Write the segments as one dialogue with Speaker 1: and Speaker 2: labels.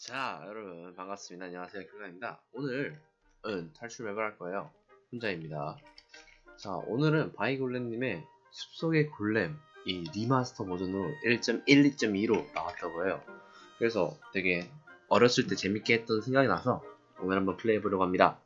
Speaker 1: 자, 여러분 반갑습니다. 안녕하세요. 킬라입니다. 오늘은 탈출 맵을 할 거예요. 혼자입니다. 자, 오늘은 바이골렘님의 숲속의 골렘 이 리마스터 버전으로 1.12.2로 나왔다고 해요. 그래서 되게 어렸을 때 재밌게 했던 생각이 나서 오늘 한번 플레이해 보려고 합니다.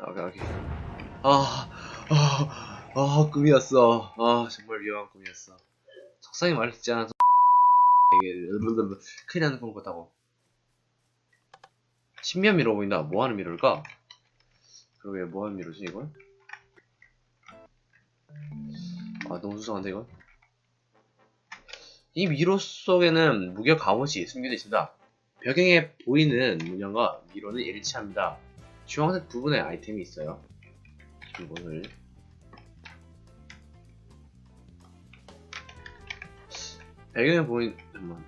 Speaker 1: 오케이, 오케이. 아, 아, 아, 꿈이었어. 아, 정말 위험한 꿈이었어. 적상이 말을 듣지 않아서 이게 큰일 나는 꿈 같다고. 신비한 미로 보인다. 뭐 하는 미로일까? 그러게, 뭐 하는 미로지, 이건? 아, 너무 수상한데, 이건? 이 미로 속에는 무결 갑옷이 숨겨져 있습니다. 벽에 보이는 문양과 미로는 일치합니다. 주황색 부분에 아이템이 있어요. 이거를 배경에 보이는 잠깐만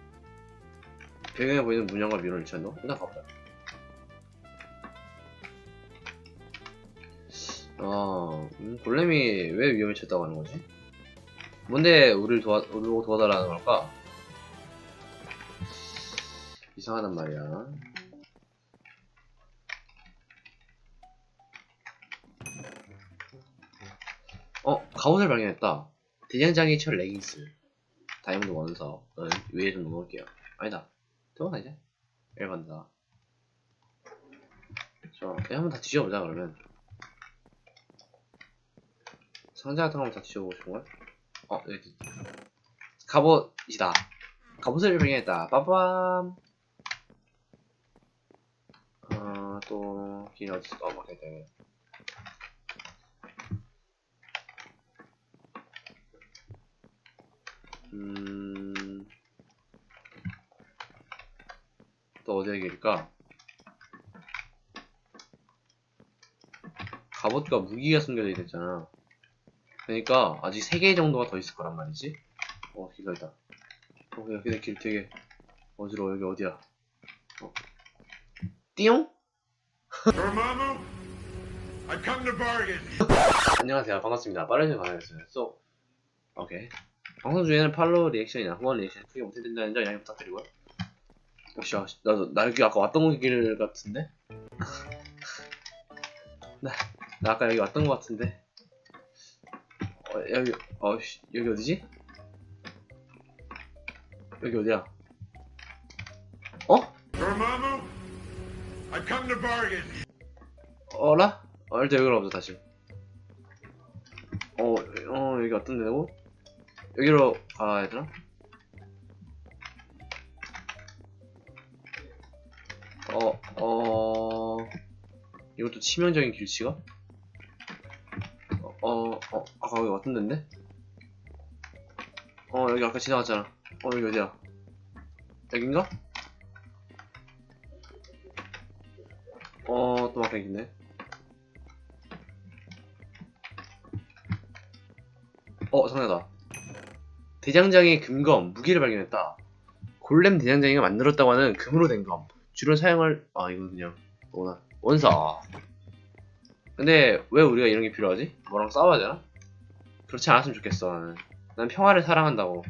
Speaker 1: 배경에 보이는 문양과 미로를 일치한다? 일단 가보자. 아, 음, 골렘이 왜 위험에 처했다고 하는 거지? 뭔데 우리를 도와, 우리를 도와달라는 걸까? 이상하단 말이야. 어, 가옷을 발견했다. 대장장이 철 레깅스. 다이아몬드 원석. 어, 위에 좀 넣어놓을게요. 아니다. 들어가 이제. 여기 간다. 자, 얘 한번 다 뒤져보자, 그러면. 상자 같은 거 한번 다 뒤져보고 싶은걸? 어, 여기. 갑옷이다. 갑옷을 발견했다. 빠밤. 어, 또, 길이 어딨어? 어, 맞겠다. 음... 또 어디에 길까? 갑옷과 무기가 숨겨져 있었잖아. 그러니까 아직 3개 정도가 더 있을 거란 말이지. 어, 있다. 어, 여기 길 되게 어지러워. 여기 어디야? 어. 띠용? 안녕하세요. 반갑습니다. 빠르게 반갑습니다. 쏘. 오케이. 방송 중에는 팔로우 리액션이나 후원 리액션 크게 못해 된다는 점 양해 부탁드리고요. 혹시 아, 나도 나 여기 아까 왔던 길 같은데? 나, 나 아까 여기 왔던 것 같은데? 어, 여기 어 씨, 여기 어디지? 여기 어디야? 어? 어라? 어, 일단 여기로 가보자 다시. 어, 어 여기 어떤 데고? 여기로 가야 되나? 어, 어, 이것도 치명적인 길치가? 어, 어, 어, 아까 여기 왔던 데인데? 어, 여기 아까 지나갔잖아. 어, 여기 어디야? 여긴가? 어, 또 막혀있네. 어, 상자다. 대장장의 금검, 무기를 발견했다. 골렘 대장장이가 만들었다고 하는 금으로 된 검. 주로 사용할 아 이거 그냥 뭐나 원사. 근데 왜 우리가 이런 게 필요하지? 뭐랑 싸워야 되나? 그렇지 않았으면 좋겠어 나는. 난 평화를 사랑한다고.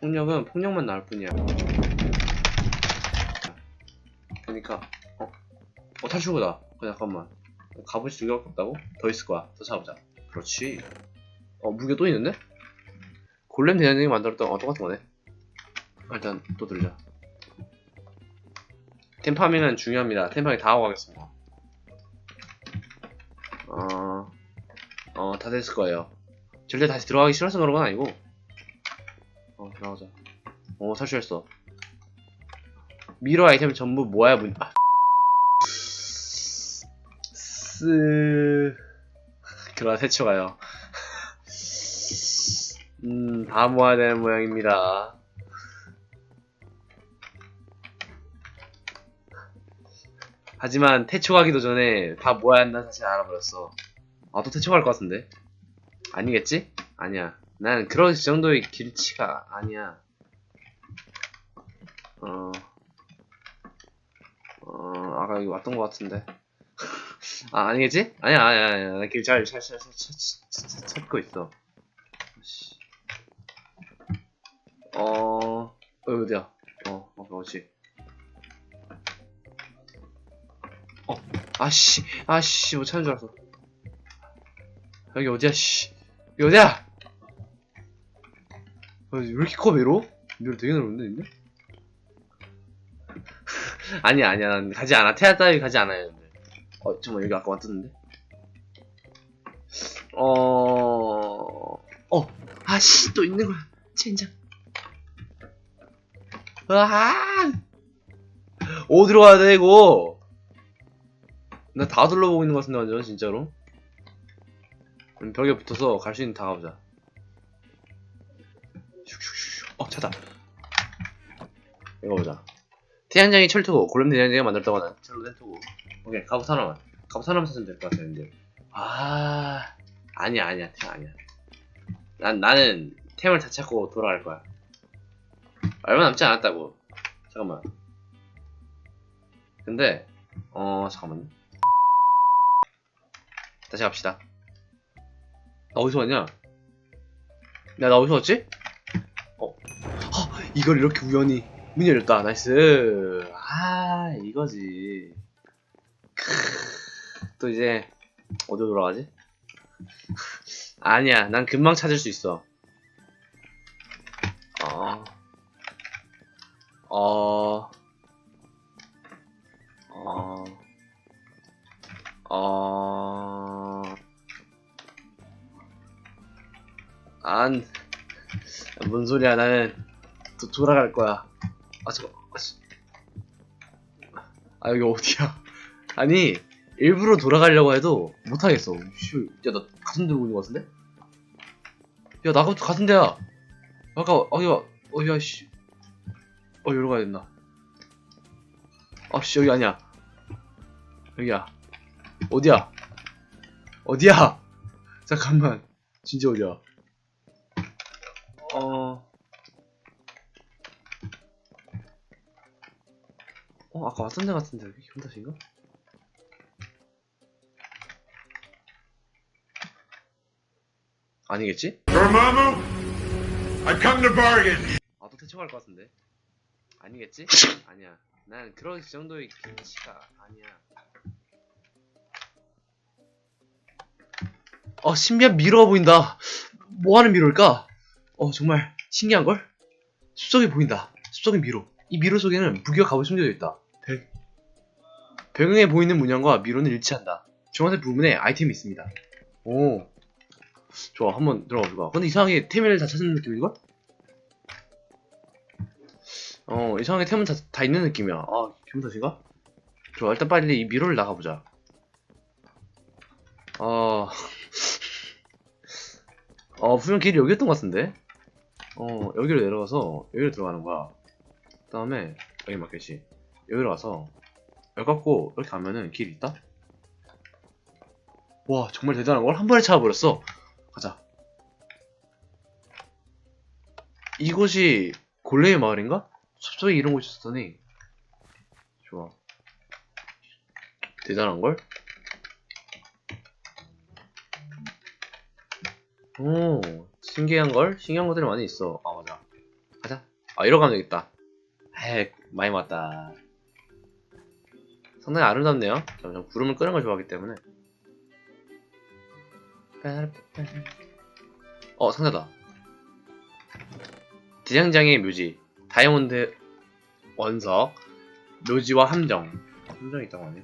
Speaker 1: 폭력은 폭력만 나올 뿐이야. 그러니까 어, 어 탈출구다. 어, 잠깐만. 갑옷이 두 개밖에 없다고? 더 있을 거야. 더 찾아보자. 그렇지. 어 무게 또 있는데? 골렘 대장장이 만들었던 어 똑같은 거네. 아, 일단 또 들자. 템파밍은 중요합니다. 템파밍 다 하고 가겠습니다. 어, 어, 다 됐을 거예요. 절대 다시 들어가기 싫어서 그런 건 아니고. 어, 들어가자. 어, 탈출했어. 미러 아이템 전부 모아야 문, 아. 쓰, 그러다 해쳐가요. 음, 다 모아야 되는 모양입니다. 하지만 태초 가기도 전에 다 모아야 한다는 사실 알아버렸어. 아, 또 태초 갈 것 같은데? 아니겠지? 아니야. 난 그런 정도의 길치가 아니야. 어, 어, 아까 여기 왔던 것 같은데. 아, 아니겠지? 아니야, 아니야, 아니야. 나길 잘, 잘, 잘, 잘, 잘, 잘, 잘 찾고 있어. 씨. 어, 어, 어디야? 어, 어, 그렇지. 어, 아씨, 아씨, 못 찾는 줄 알았어. 여기 어디야, 씨. 여기 어디야? 어, 왜 이렇게 커, 미로? 미로 되게 넓은데, 근데? 아니야, 아니야. 난 가지 않아. 태아 따위 가지 않아요. 어, 잠깐만, 여기 아까 왔었는데? 어, 어, 아씨, 또 있는 거야. 젠장. 으아! 어디로 가야 돼, 이거? 나 다 둘러보고 있는 것 같은데, 완전, 진짜로. 그럼 벽에 붙어서 갈 수 있는 다 가보자. 어, 찾다. 이거 보자. 태양장이 철토고, 골렘 대장장이가 만들었다고 하는 철로 된 토고. 오케이, 갑옷 하나만. 갑옷 하나만 찾으면 될것 근데. 아, 아니야, 아니야, 템 아니야. 난, 나는 템을 다 찾고 돌아갈 거야. 얼마 남지 않았다고. 잠깐만. 근데, 어, 잠깐만요. 다시 갑시다. 나 어디서 왔냐? 야, 나 어디서 왔지? 어, 어, 이걸 이렇게 우연히 문이 열렸다. 나이스. 아, 이거지. 크, 또 이제 어디로 돌아가지? 아니야, 난 금방 찾을 수 있어. 어, 어, 어, 어, 안, 뭔 소리야, 나는 또 돌아갈 거야. 아, 잠깐, 아, 씨. 아, 여기 어디야? 아니, 일부러 돌아가려고 해도 못하겠어. 씨, 야, 나 가슴 들고 있는 거 같은데? 야, 나 그것도 같은 데야. 아까, 어, 야, 어, 야, 씨. 어, 여기로 가야 된다. 아, 씨, 여기 아니야. 여기야. 어디야? 어디야? 잠깐만. 진짜 어디야? 어. 어, 아까 왔던 데 같은데, 여기 탓인가? 아니겠지?
Speaker 2: Dormammu, I come to bargain.
Speaker 1: 아, 또 대충 할 것 같은데. 아니겠지? 아니야. 난 그런 정도의 기치가 아니야. 어, 신비한 미로가 보인다. 뭐 하는 미로일까? 어, 정말 신기한 걸? 숲속에 보인다. 숲속의 미로. 이 미로 속에는 무기와 갑옷이 숨겨져 있다. 배... 배경에 보이는 문양과 미로는 일치한다. 중앙색 부분에 아이템이 있습니다. 오. 좋아, 한번 들어가 볼까. 근데 이상하게 템을 다 찾는 느낌인걸? 어, 이상하게 템은 다, 다 있는 느낌이야. 아, 기분 탓인가? 좋아, 일단 빨리 이 미로를 나가보자. 어, 어, 분명 길이 여기였던 것 같은데? 어, 여기로 내려가서, 여기로 들어가는 거야. 그 다음에, 여기 맞겠지. 여기로 와서, 여기 갖고, 이렇게 가면은 길이 있다? 와 정말 대단한 걸 한 번에 찾아버렸어 가자. 이곳이 골렘의 마을인가? 숲속에 이런 곳이 있었더니. 좋아. 대단한 걸? 오 신기한 걸? 신기한 것들이 많이 있어. 아 맞아. 가자. 아 이러고 가면 되겠다. 에이 많이 왔다. 상당히 아름답네요. 저 구름을 끄는 걸 좋아하기 때문에 어 상자다. 대장장의 묘지 다이아몬드 원석 묘지와 함정. 함정이 있다고 하네.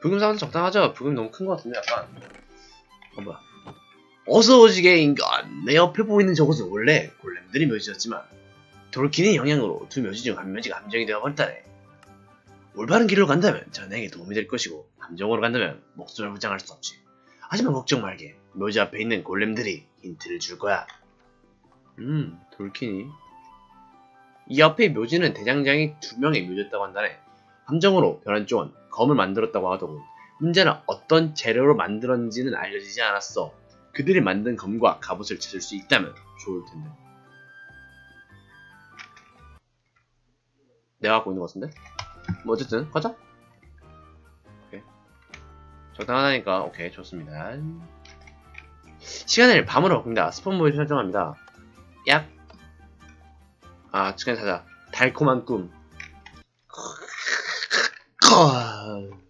Speaker 1: 부금 사운드 적당하죠? 부금 너무 큰 것 같은데 약간. 어 뭐야. 어서 오시게 인간. 내 옆에 보이는 저곳은 원래 골렘들이 묘지였지만 돌킨의 영향으로 두 묘지 중 한 묘지가 함정이 되어버렸다네 올바른 길로 간다면 전에게 도움이 될 것이고 함정으로 간다면 목숨을 부장할 수 없지. 하지만 걱정 말게. 묘지 앞에 있는 골렘들이 힌트를 줄 거야. 음 돌킨이 이 옆의 묘지는 대장장이 두 명의 묘지였다고 한다네. 함정으로 변한 쪽은 검을 만들었다고 하더군. 문제는 어떤 재료로 만들었는지는 알려지지 않았어. 그들이 만든 검과 갑옷을 찾을 수 있다면 좋을 텐데. 내가 갖고 있는 것 같은데? 뭐 어쨌든 가자. 오케이. 적당하다니까 오케이 좋습니다. 시간을 밤으로 바꾼다. 스폰 모드 설정합니다. 약 아, 시간 찾아 달콤한 꿈.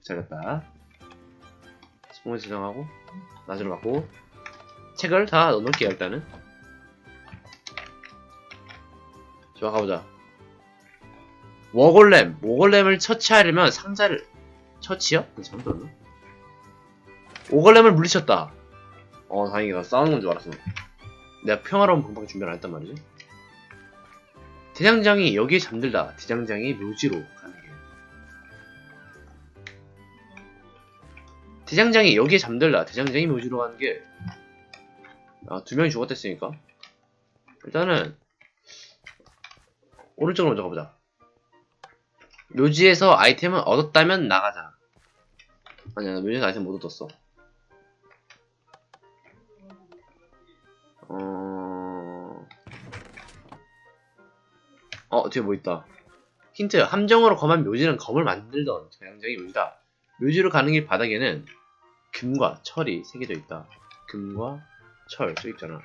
Speaker 1: 잘했다. 스폰 모드 설정하고 낮으로 바꾸고 책을 다 넣어놓을게요 일단은. 좋아 가보자 워골렘 워골렘을 처치하려면 상자를 처치요? 들었나? 오골렘을 물리쳤다 어 다행이다 싸우는 건 줄 알았어 내가 평화로운 방방 준비를 안 했단 말이지 대장장이 여기에 잠들다 대장장이 묘지로 가는 길 대장장이 여기에 잠들다 대장장이 묘지로 가는 길 아, 두 명이 죽었댔으니까. 일단은, 오른쪽으로 먼저 가보자. 묘지에서 아이템을 얻었다면 나가자. 아니야, 나 묘지에서 아이템 못 얻었어. 어... 어, 뒤에 뭐 있다. 힌트, 함정으로 검한 묘지는 검을 만들던 대장장이 묘지다. 묘지로 가는 길 바닥에는 금과 철이 새겨져 있다. 금과 철, 저 있잖아.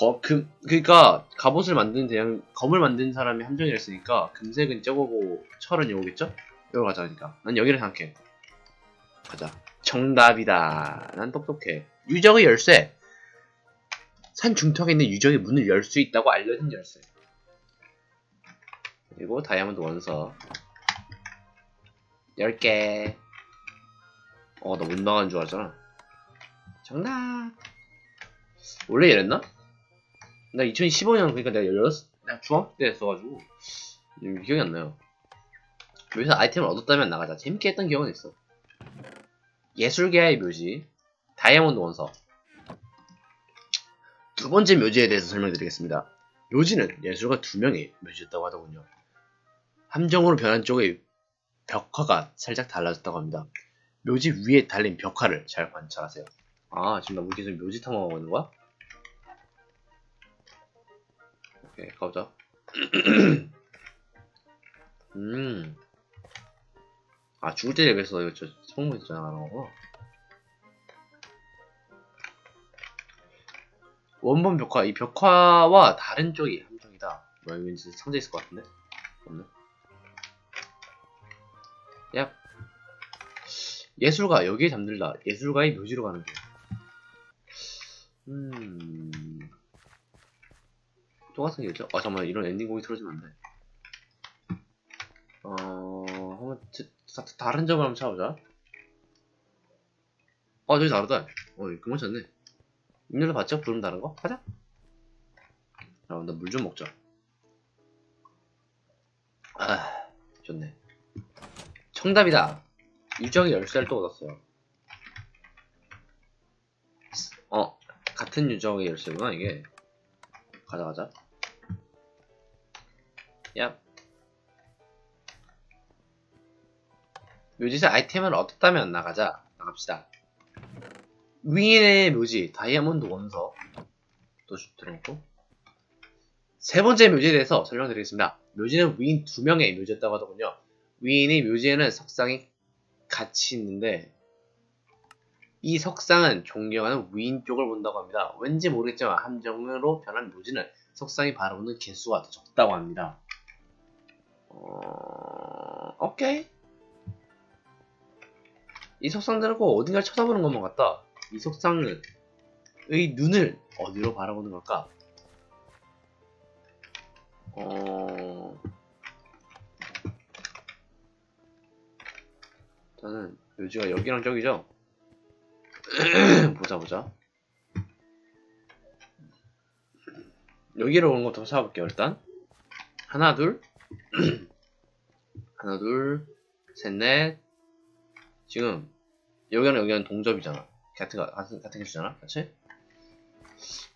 Speaker 1: 거, 금, 그니까, 갑옷을 만든 대양, 검을 만든 사람이 함정이라 했으니까, 금색은 저거고, 철은 요거겠죠? 여기 가자, 그니까. 난 여기를 생각해. 가자. 정답이다. 난 똑똑해. 유적의 열쇠. 산 중턱에 있는 유적의 문을 열 수 있다고 알려진 열쇠. 그리고 다이아몬드 원석. 10개. 어, 나 못 나가는 줄 알았잖아. 정답. 원래 이랬나? 나 2015년, 그니까 내가 16, 내가 중학교 때 했어가지고, 음, 기억이 안 나요. 여기서 아이템을 얻었다면 나가자. 재밌게 했던 기억은 있어. 예술계의 묘지, 다이아몬드 원석. 두 번째 묘지에 대해서 설명드리겠습니다. 묘지는 예술가 두 명의 묘지였다고 하더군요. 함정으로 변한 쪽의 벽화가 살짝 달라졌다고 합니다. 묘지 위에 달린 벽화를 잘 관찰하세요. 아, 지금 나 우리 계속 묘지 탐험하고 있는 거야? 오케이, 가보자. 음. 아, 죽을 때 랩에서 이거 저 스폰모 있잖아, 하는. 원본 벽화, 이 벽화와 다른 쪽이 함정이다. 뭐, 왠지 상자 있을 것 같은데? 없네. 야. 예술가, 여기에 잠들다. 예술가의 묘지로 가는 길. 음. 똑같은 길이죠? 아, 잠깐만, 이런 엔딩 곡이 틀어지면 안 돼. 어, 한번, 저, 다- 다른 점을 한번 찾아보자. 어, 저기 다르다. 어, 그만 찾네. 음료도 봤죠? 부름 다른 거? 가자. 자, 나물 좀 먹자. 아, 좋네. 정답이다. 유정이 열쇠를 또 얻었어요. 어, 같은 유정의 열쇠구나, 이게. 가자, 가자. 야. 묘지에서 아이템을 얻었다면 나가자. 나갑시다. 위인의 묘지, 다이아몬드 원서. 또 들어놓고. 세 번째 묘지에 대해서 설명드리겠습니다. 묘지는 위인 두 명의 묘지였다고 하더군요. 위인의 묘지에는 석상이 같이 있는데, 이 석상은 존경하는 위인 쪽을 본다고 합니다. 왠지 모르겠지만 함정으로 변한 묘지는 석상이 바라보는 개수가 더 적다고 합니다. 어... 오케이. 이 석상들은 꼭 어딘가를 쳐다보는 것만 같다. 이 석상의 눈을 어디로 바라보는 걸까? 어... 저는 묘지가 여기랑 저기죠? 보자 보자. 여기로 오는 것부터 찾아볼게요 일단. 하나 둘 하나 둘셋넷. 지금 여기랑 여기는 동접이잖아. 같은 거- 같은 같은 개수잖아, 그렇지?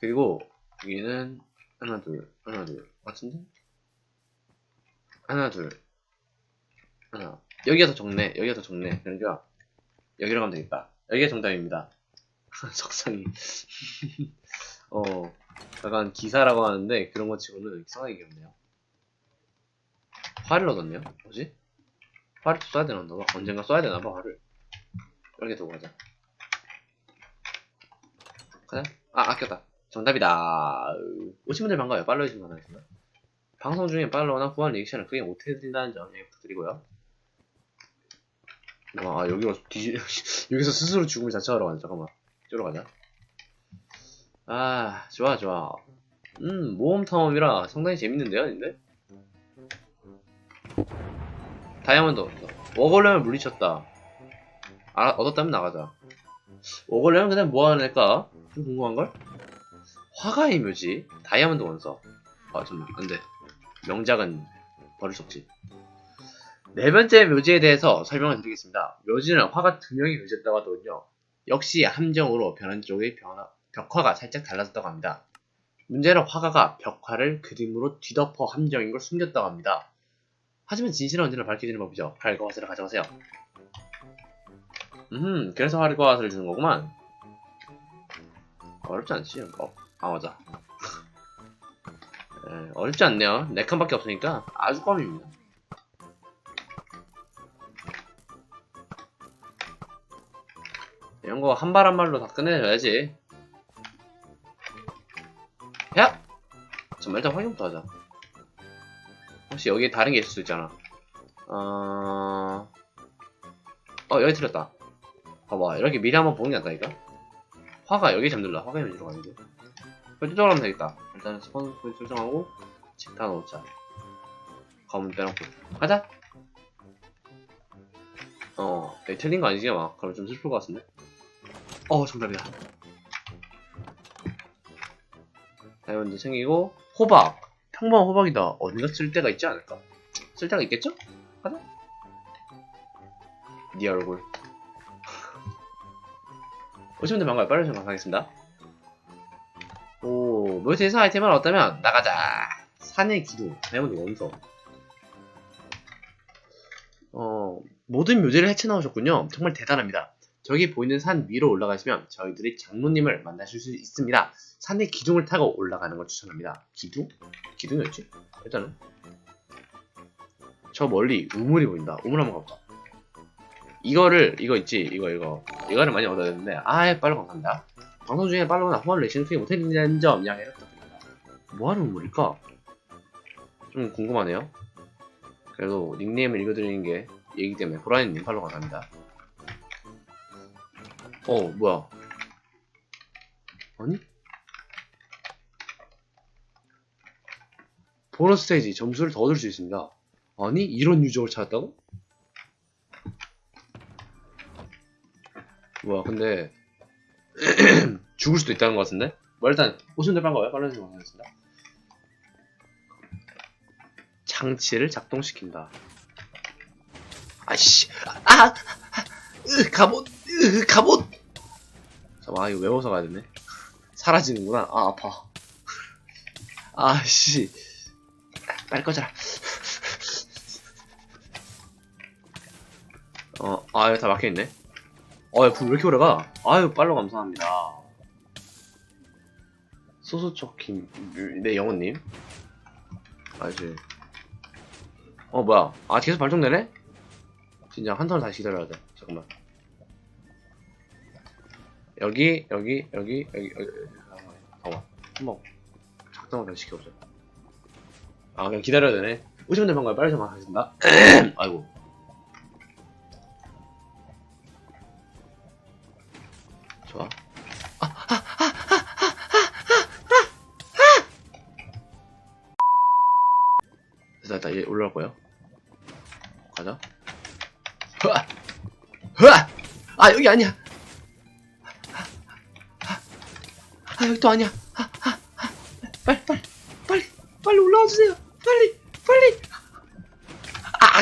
Speaker 1: 그리고 여기는 하나 둘 하나 둘. 같은데? 하나 둘. 하나. 여기가 더 적네. 여기가 더 적네. 그러니까 여기로 가면 되겠다. 여기가 정답입니다. 석상이. 어 약간 기사라고 하는데 그런 거 치고는 이상하게 귀엽네요 화를 얻었네요. 뭐지? 화를 또 써야 되나 봐. 언젠가 써야 되나 봐 화를. 이렇게 두고 가자 가자 아 아꼈다. 정답이다. 오신 분들 반가워요. 팔로우 해주신 분 하겠습니다. 방송 중에 팔로우나 후원 리액션을 크게 못해드린다는 점 양해 부탁드리고요. 아 여기로 뒤 여기서 스스로 죽음을 자처하러 가자 잠깐만. 이쪽으로 가자. 아 좋아 좋아. 음 모험 탐험이라 상당히 재밌는데요 근데 다이아몬드 얻었다 워걸렘을 물리쳤다 아 얻었다면 나가자 워걸렘은 그냥 뭐하는 애일까 좀 궁금한걸 화가의 묘지 다이아몬드 원서 아 잠깐만 안돼 명작은 버릴 수 없지 네 번째 묘지에 대해서 설명을 드리겠습니다. 묘지는 화가 두 명이 묘지였다고 하더군요. 역시 함정으로 변한 쪽의 변화, 벽화가 살짝 달라졌다고 합니다. 문제는 화가가 벽화를 그림으로 뒤덮어 함정인 걸 숨겼다고 합니다. 하지만 진실은 언제나 밝혀지는 법이죠. 활과 화살을 가져가세요. 음, 그래서 활과 화살을 주는 거구만. 어렵지 않지? 어, 아 맞아. 에, 어렵지 않네요. 네 칸밖에 없으니까 아주 껌입니다. 이런 거 한 발 한 발로 다 끝내줘야지. 야! 잠깐만 일단 확인부터 하자. 혹시 여기 다른 게 있을 수 있잖아. 어... 어 여기 틀렸다. 봐봐 이렇게 미리 한번 보는 게 낫다니까. 화가 여기 잠들라. 화가 여기로 가는 게. 이쪽으로 하면 되겠다. 일단 스폰 포인트 설정하고 칙다 넣자. 가문 빼놓고 가자. 어, 여기 틀린 거 아니지 막. 그럼 좀 슬플 것 같은데. 어 정답이다 다이아몬드 챙기고 호박 평범한 호박이다. 어디가 쓸 데가 있지 않을까? 쓸 데가 있겠죠? 가자 네 얼굴. 오시면 들 반가워요 좀 감사하겠습니다. 오 묘지에서 아이템을 얻다면 나가자. 산의 기둥. 다이아몬드 원서 어 모든 묘지를 헤쳐나오셨군요. 정말 대단합니다 저기 보이는 산 위로 올라가시면 저희들이 장로님을 만나실 수 있습니다. 산의 기둥을 타고 올라가는 걸 추천합니다. 기둥? 기둥이었지? 일단은 저 멀리 우물이 보인다. 우물 한번 가보자. 이거를 이거 있지? 이거 이거 이거를 많이 얻어야 되는데 아예 빨로 감사합니다. 방송 중에 빨로나 후원 레이싱 크게 못해드리는 점 양해를 부탁드립니다. 뭐하는 우물일까? 좀 궁금하네요. 그래도 닉네임을 읽어드리는 게 얘기 때문에 보라니님 팔로 감사합니다. 어, 뭐야. 아니? 보너스 스테이지 점수를 더 얻을 수 있습니다. 아니? 이런 유적을 찾았다고? 뭐야, 근데 죽을 수도 있다는 것 같은데? 뭐 일단 오신들 반가워요. 빨라지고 감사하겠습니다. 장치를 작동시킨다. 아씨, 아, 아, 으, 갑옷, 으, 갑옷. 잠깐만, 아, 이거 외워서 가야 되네. 사라지는구나. 아, 아파. 아씨. 빨리 꺼져라. 어, 아, 여기 다 막혀있네. 어, 불왜 이렇게 오래 가? 아유, 빨로 감사합니다. 소소촉 김, 네, 영호님. 아이씨. 어, 뭐야. 아, 계속 발동되네? 진짜 한 턴을 다시 기다려야 돼. 잠깐만. 여기, 여기, 여기, 여기, 여기. 잠깐만. 잠깐만. 한번 작동을 다시 시켜보자. 아, 그냥 기다려야 되네. 오시면 될 방법에 빨리 좀 하겠습니다. 아이고. 좋아. 됐다, 됐다. 얘 올라올 거예요. 가자. 흐아! 흐아! 아, 여기 아니야! 아, 여기 또 아니야! 아, 아, 아. 빨리, 빨리, 빨리, 빨리 올라와 주세요! 빨리, 빨리! 아, 아,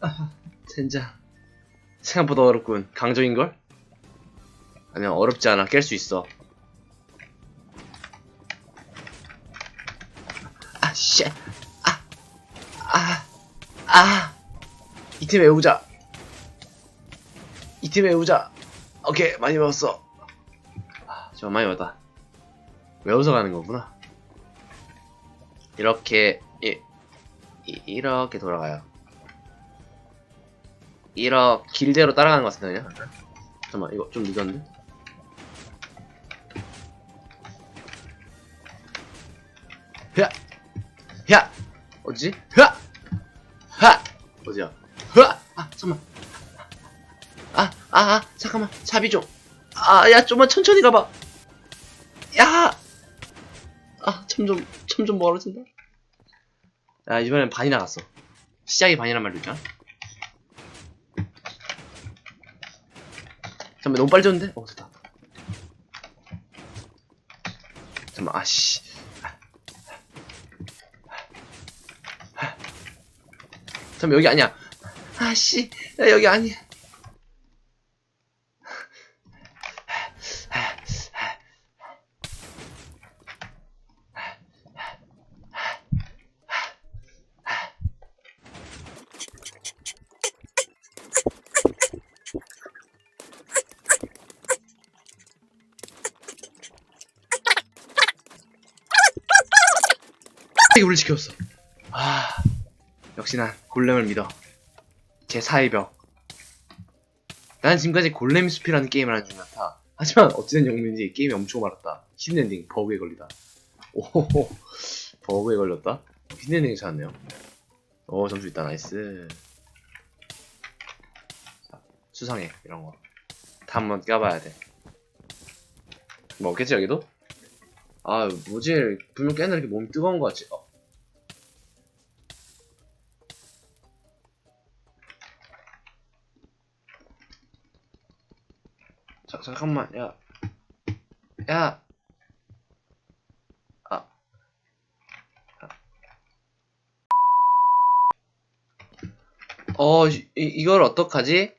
Speaker 1: 아, 아, 젠장. 생각보다 어렵군. 강적인걸? 아니야, 어렵지 않아. 깰 수 있어. 아, 씨. 아, 아, 아. 이팀 외우자. 이팀 외우자. 오케이, 많이 외웠어. 많이 외웠다. 외워서 가는 거구나. 이렇게, 이, 이, 이렇게 돌아가요. 이렇게 길대로 따라가는 것 같은데, 그냥? 잠깐만, 이거 좀 늦었네? 야! 야! 어디지? 야! 하! 어디야? 하! 아, 잠깐만. 아, 아, 아, 잠깐만. 차비 좀. 아, 야, 좀만 천천히 가봐. 야! 아, 참좀 멀어진다. 야, 이번엔 반이 나갔어. 시작이 반이란 있잖아. 잠깐만, 너무 빨리 졌는데? 어, 됐다. 잠깐만, 아씨. 잠깐만, 여기 아니야. 아씨, 야, 여기 아니야. 지켰어. 아, 역시 난 골렘을 믿어. 제 사의 벽. 난 지금까지 골렘 숲이라는 게임을 하는 중 같아. 하지만 어찌된 영문인지 게임이 엄청 많았다. 히든엔딩 버그에 걸리다. 오호호 버그에 걸렸다. 히든엔딩 찾았네요. 오 점수 있다 나이스. 자, 수상해 이런 거. 다 한번 까봐야 돼. 뭐 없겠지 여기도? 아 뭐지 분명 꽤나 이렇게 몸이 뜨거운 거 같지? 어. 잠깐만, 야. 야. 아. 어, 이, 이걸 어떡하지?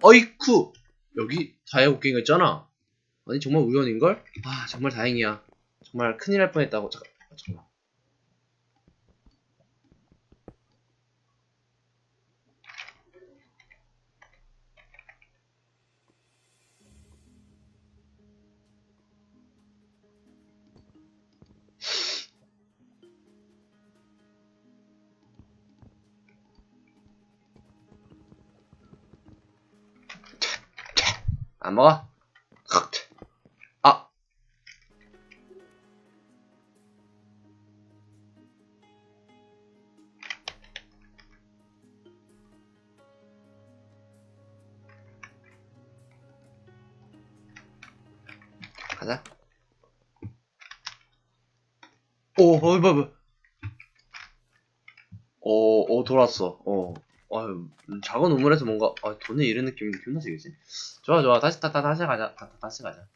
Speaker 1: 어이쿠! 여기 다이아고 게임 있잖아. 아니, 정말 우연인걸? 아, 정말 다행이야. 정말 큰일 날 뻔했다고. 잠깐, 아, 잠깐만. 안 먹어? 아. 가자. 오, 어, 뭐, 뭐. 오, 오, 돌았어. 어. 음, 작은 우물에서 뭔가, 아, 돈에 이런 느낌이 기분 나지겠지? 좋아, 좋아. 다시, 다, 다, 다시 가자. 다, 다 시 가자.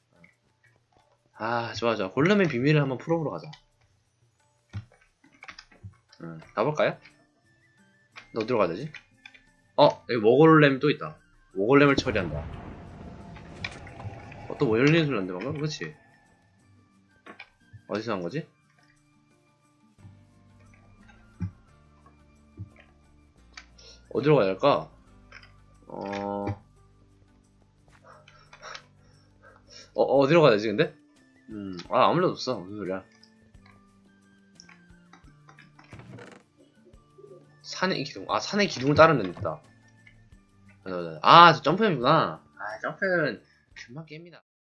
Speaker 1: 아, 좋아, 좋아. 골렘의 비밀을 한번 풀어보러 가자. 음, 가볼까요? 너 어디로 가야 되지? 어, 여기 워골렘 또 있다. 워골렘을 처리한다. 어, 또뭐 열리는 소리 났는데, 방금? 그치? 어디서 한 거지? 어디로 가야 할까? 어... 어, 어디로 가야 되지, 근데? 음, 아, 아무 데도 없어. 무슨 소리야. 산의 기둥. 아, 산의 기둥을. 맞아, 맞아. 아, 저 점프햄이구나. 아, 점프햄은 금방 깹니다.